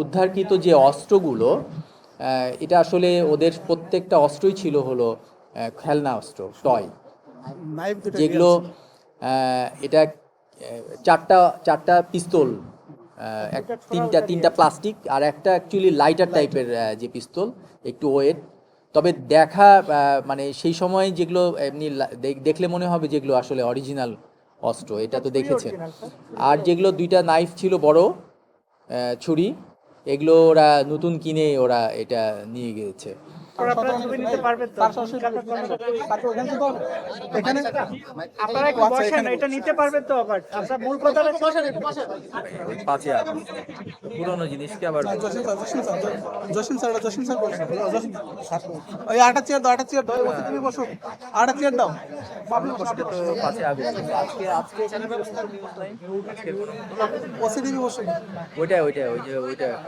উদ্ধারকৃত যে অস্ত্রগুলো এটা আসলে ওদের প্রত্যেকটা অস্ত্রই ছিল হলো খেলনা অস্ত্র টয়। যেগুলো এটা চারটা চারটা পিস্তল এক তিনটা তিনটা প্লাস্টিক আর একটা অ্যাকচুয়ালি লাইটার টাইপের যে পিস্তল একটু ওয়েট। তবে দেখা মানে সেই সময় যেগুলো এমনি দেখলে মনে হবে যেগুলো আসলে অরিজিনাল অস্ত্র এটা তো দেখেছেন। আর যেগুলো দুইটা নাইফ ছিল বড় ছুরি এগুলো ওরা নতুন কিনে ওরা এটা নিয়ে গিয়েছে। আচ্ছা পুরোনো জিনিসকে আবার জসিম স্যার জসিম ওই আটা চেয়ার দাও আটা চেয়ার দাও তুমি বসো। আটা চেয়ার দাও। তো পাঁচই আগস্ট